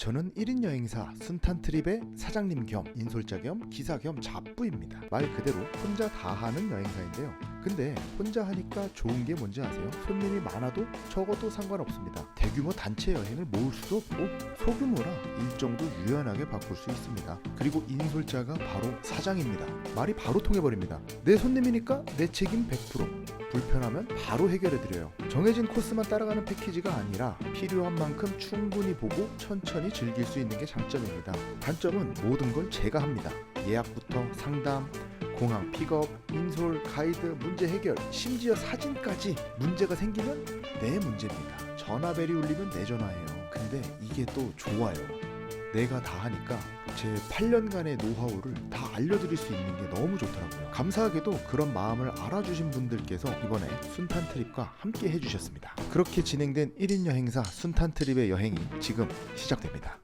저는 1인 여행사 순탄 트립의 사장님 겸 인솔자 겸 기사 겸 잡부입니다. 말 그대로 혼자 다 하는 여행사인데요. 근데 혼자 하니까 좋은 게 뭔지 아세요? 손님이 많아도 적어도 상관없습니다. 대규모 단체 여행을 모을 수도 없고 소규모라 일정도 유연하게 바꿀 수 있습니다. 그리고 인솔자가 바로 사장입니다. 말이 바로 통해버립니다. 내 손님이니까 내 책임 100%. 불편하면 바로 해결해 드려요. 정해진 코스만 따라가는 패키지가 아니라 필요한 만큼 충분히 보고 천천히 즐길 수 있는 게 장점입니다. 단점은 모든 걸 제가 합니다. 예약부터 상담, 공항 픽업, 인솔, 가이드, 문제 해결, 심지어 사진까지 문제가 생기면 내 문제입니다. 전화벨이 울리면 내 전화예요. 근데 이게 또 좋아요. 내가 다 하니까 제 8년간의 노하우를 다 알려드릴 수 있는 게 너무 좋더라고요. 감사하게도 그런 마음을 알아주신 분들께서 이번에 순탄 트립과 함께 해주셨습니다. 그렇게 진행된 1인 여행사 순탄 트립의 여행이 지금 시작됩니다.